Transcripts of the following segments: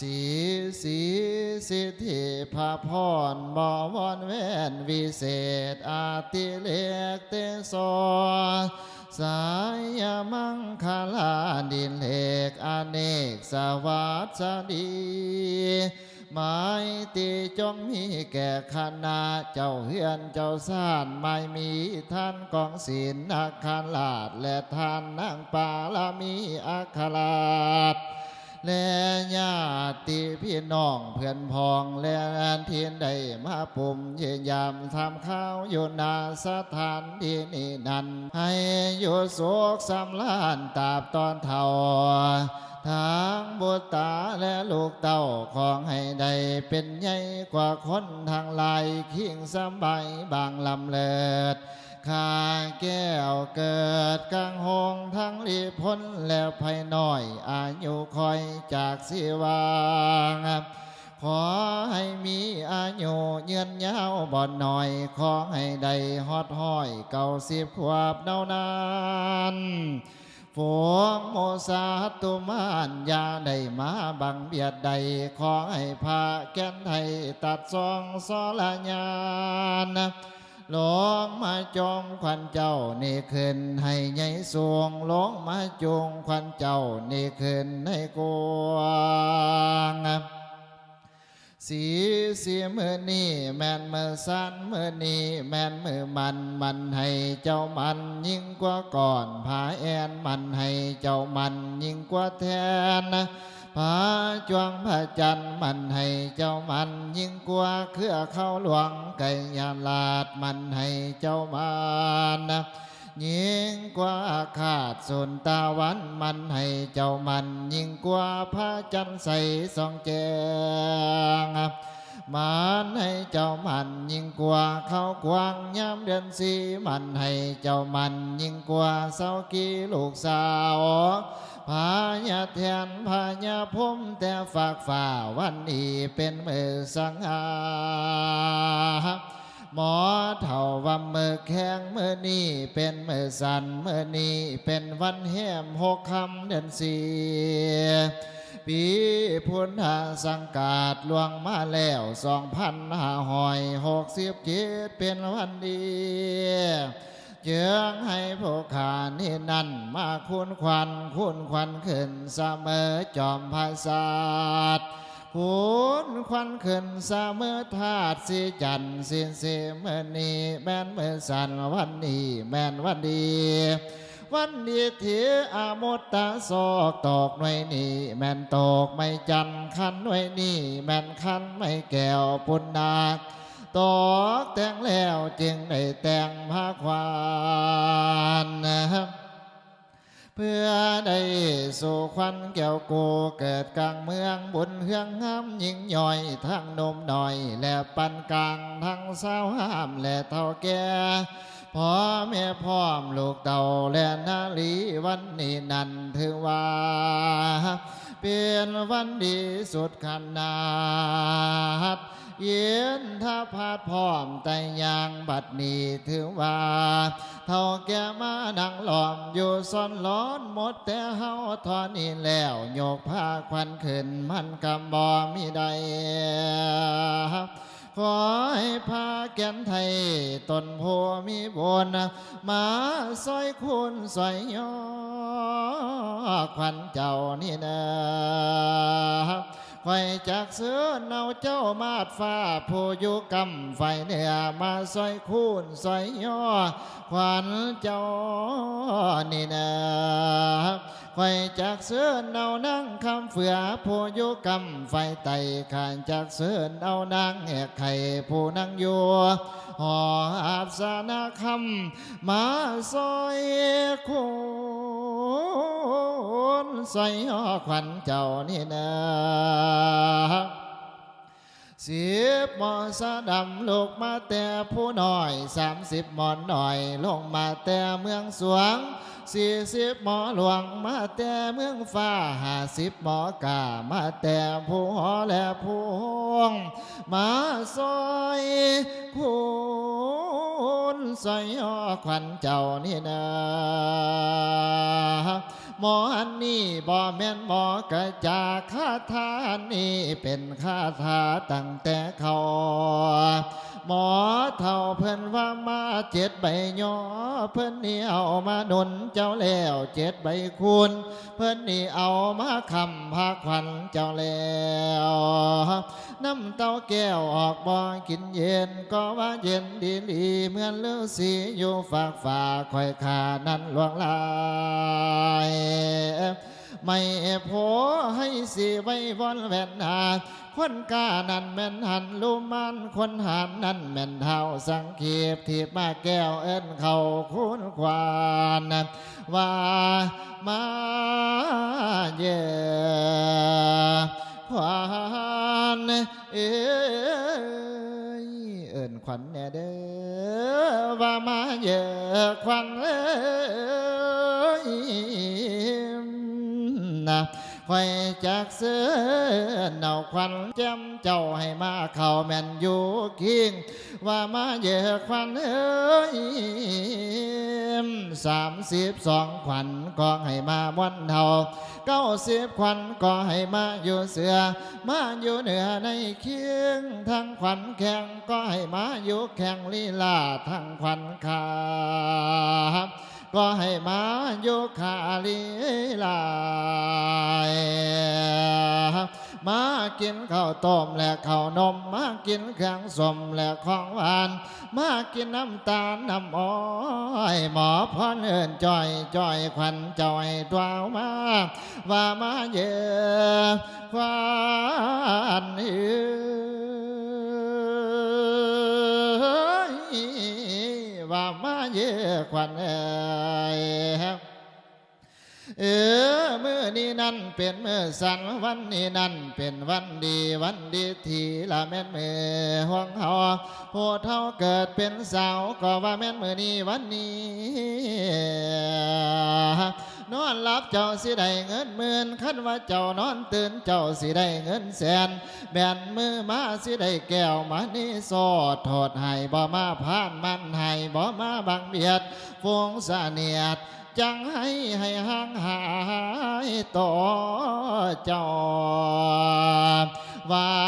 สีสีสิทธิพระพรบวรเวนวิเศษอาติเลกเตโสสายมังคลาดินเลกอเนกสวัสดีหมายตีจงมีแก่คณะเจ้าเฮือนเจ้าสานไม่มีท่านกองศีลอาคาลาดและท่านนางปาลามีอาคาลาด และญาติพี่น้องเพื่อนพ้องและเทียนใดมาปุ่มเยียยามทำข้าวอยู่นาสถานที่นี้นั้น ให้อยู่สุขสำลานตราบตอนเท่าทางบุตรตาและลูกเต้าของให้ได้เป็นใหญ่กว่าคนทางลายขิงสบายบางลำเลิด ข้าแก้วเกิดกลางหงทั้งรีพ้นแล้วภายน้อยอายุคอยจากสิวางขอให้มีอายุเยือนยาวบ่อนหน่อย ขอให้ได้ฮอดห้อยเก่าสิบขวบเนานันฝงโมสาตุมานยาได้มาบังเบียดใด ขอให้พาแก่นไทยตัดซองสลญา นลงมาจงควันเจ้านี่ขึ้นให้ใหญ่สวงลงมาจงควันเจ้านี่ขึ้นให้กวางสีสีมือนี่แม่นมือสั้นมือนี่แม่นมือมันมันให้เจ้ามันยิ่งกว่าก่อนผาแอนมันให้เจ้ามันยิ่งกว่าแทนะ พระจวงพระจันทร์มันให้เจ้ามันยิ่งกว่าเครือเข้าหลวงไก่ยาลาดมันให้เจ้ามันยิ่งกว่าขาดส่วนตาวันมันให้เจ้ามันยิ่งกว่าพระจันทร์ใสสองแจงมันให้เจ้ามันยิ่งกว่าเขากวางยามเดือนสีมันให้เจ้ามันยิ่งกว่าเสากีลูกสาว พายาแทนพายาพมแต่ฝากฝ่าวันนี้เป็นมือสังหาหมอเท่าว่ามือแข้งมือนี้เป็นมือสันมือนี้เป็นวันแหมหกคำเดือนสี่ปีพุทธสังกาดลวงมาแล้วสองพันห้าหอยหกสิบเจ็ดเป็นวันดี เจืองให้ผู้ขานี่นั่นมาคุณควันคุณควันขึ้นเสมอจอมภาษาทคุณควันขึ้นเสมอธาตุสีจันทร์สินสีเมื่อนี้แม่นเมื่อสันวันนี้แม่นวันดีวันดีทีอามุตตะศอกตอกหน่วยนี่แม่นตอกไม่จันคันหน่วยนี่แม่นคันไม่แก้วปุณนาค ตอกแต่งแล้วจึงได้แต่งผ้าควานนะครับเพื่อได้สู่ควันแก้วโกเกิดกลางเมืองบุญเฮืองงามยิ่งย่อยทั้งนมหน่อย และปันกลางทั้งสาวห้ามและเท่าแก่พ่อแม่พร้อมลูกเต่าและนาลีวันนี้นั้นถือว่า เป็นวันดีสุดขนาด เย็นถ้าพาดพร้อมแต่ยางบัดนี้ถือว่า เท่าแก่มาดังหลอมอยู่ซ่อนร้อนหมดแต่เฮาทอนี้แล้วโยกผ้าควันขึ้นมันกำบอมีใดขอให้พาแก่นไทยตนโพมีบนมาซอยคุณซอยยอควันเจ้านี่นะ ไฟจากเสือเนาเจ้ามาดฟ้าผู้อยู่กำไฟเหนือมาซอยคูนซอยย่อควันเจ้านี่นะไฟจากเสือเนานั่งคำเฟือผู้อยู่กำไฟไตขานจากเสือเอานางแหกไข่ผู้นั่งอยู่หออาบสานาคำมาซอยคูน ใส่หอควันเจ้านี่นะสิบหมอสะดำลูกมาแต่ผู้หน้อยสามสิบหมอนหน่อย ลงมาแต่เมืองสวงสี่สิบหมอหลวงมาแต่เมืองฟ้าห้าสิบหมอกามาแต่ผู้หอและผู้หงมาซอยคุณใส่หอควันเจ้านี่นะ หมอนนี้บ่แม่นหมอกระจาคาถานี้เป็นคาถาตั้งแต่เขาหมอเท่าเพิ่นว่ามาเจ็ดใบยอเพิ่นนี่เอามาหนุนเจ้าแล้วเจ็ดใบคูณเพิ่นนี่เอามาคำพาขวัญเจ้าแล้วน้ำเต้าแก้วออกบ่กินเย็นก็ว่าเย็นดีลีเหมือนฤาษีอยู่ฝากฝาคอยขานั้นลวงลายไม่โพให้สิไว้วอนแวนนาคนกานั่นแม่นหันลูมันคนหันนั่นแม่นเท่าสังเขีบทีบมาแก้วเอิ้นเขาคุณควานว่ามาเย่ควานเอ้ยเอิ้นขวัญแน่เด้อว่ามาเย่ขวัญเอ้ คอยจากเสือเนาควันจำเจ้าให้มาเข้าแม่นอยู่คิงว่ามาเยอะควันเอ้ยสามสิบสองขวัญก็ให้มาวันเทาเก้าสิบขวัญก็ให้มาอยู่เสือ มาอยู่เหนือในเคียงทั้งขวัญแข่งก็ให้มาอยู่แข่งลีลาทั้งขวัญขา ก็ให้มาโยคาลีลายมากินข้าวต้มและข้าวนม มากินเครื่องสมและของหวาน มากินน้ำตาลน้ำอ้อยหมอพรเอินจอยจอยควันจอยดวาวมา ว่ามาเยอะควันเอ้ เยอะควันเอ้ยเออมื่อนี้นั่นเป็นมื่อสันวันนี้นั่นเป็นวันดีวันดีทีละแม่นมือห่วงเฮาพวเท่าเกิดเป็นสาวก็ว่าแม่นมือนี้วันนี้ นอนหลับเจ้าสิได้เงินหมื่นคันว่าเจ้านอนตื่นเจ้าสิได้เงินแสนแบนมือมาสิได้แก้วมานี่โซดโทษให้บ่มาพานมันให้บ่มาบังเบียดฟงเสนียดจังให้ให้ห่างหายต่อเจ้าว่า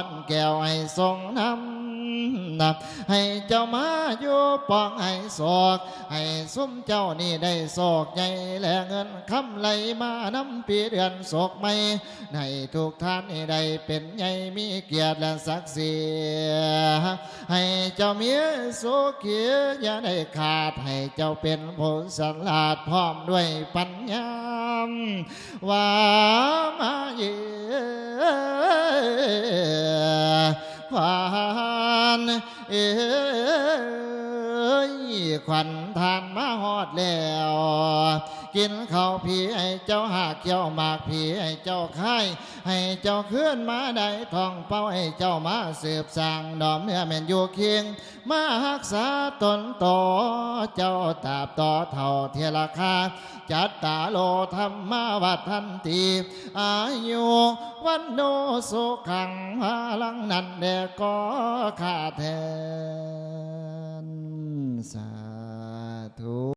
พันแก้วให้ทรง นับให้เจ้ามาอยู่ปองให้ศอก ให้ซุ้มเจ้านี่ได้ศอกใหญ่แลเงินคำไหลมาน้ำปีเดือนศกไม่ในทุกท่านนี่ได้เป็นใหญ่มีเกียรติและศักดิ์ศรีให้เจ้ามีสุขีอย่าได้ขาดให้เจ้าเป็นผู้สลาดพร้อมด้วยปัญญาว่ามาเย อควานเอ้ยขวัญทานมาหอดแล้ว กินข้าวผีให้เจ้าหากเจ้าหมากผีให้เจ้าค่ายให้เจ้าเคลื่อนมาได้ท่องเป้าให้เจ้ามาสืบสร้างดอมเนื้อแม่นอยู่เคียงมารักษาตนต่อเจ้าตาบต่อเท่าเทยราคาจัตตาโลธรรมาวัฏทันตีอายุวันโนสุขังพลังนันเดก็ขาแทนสาธุ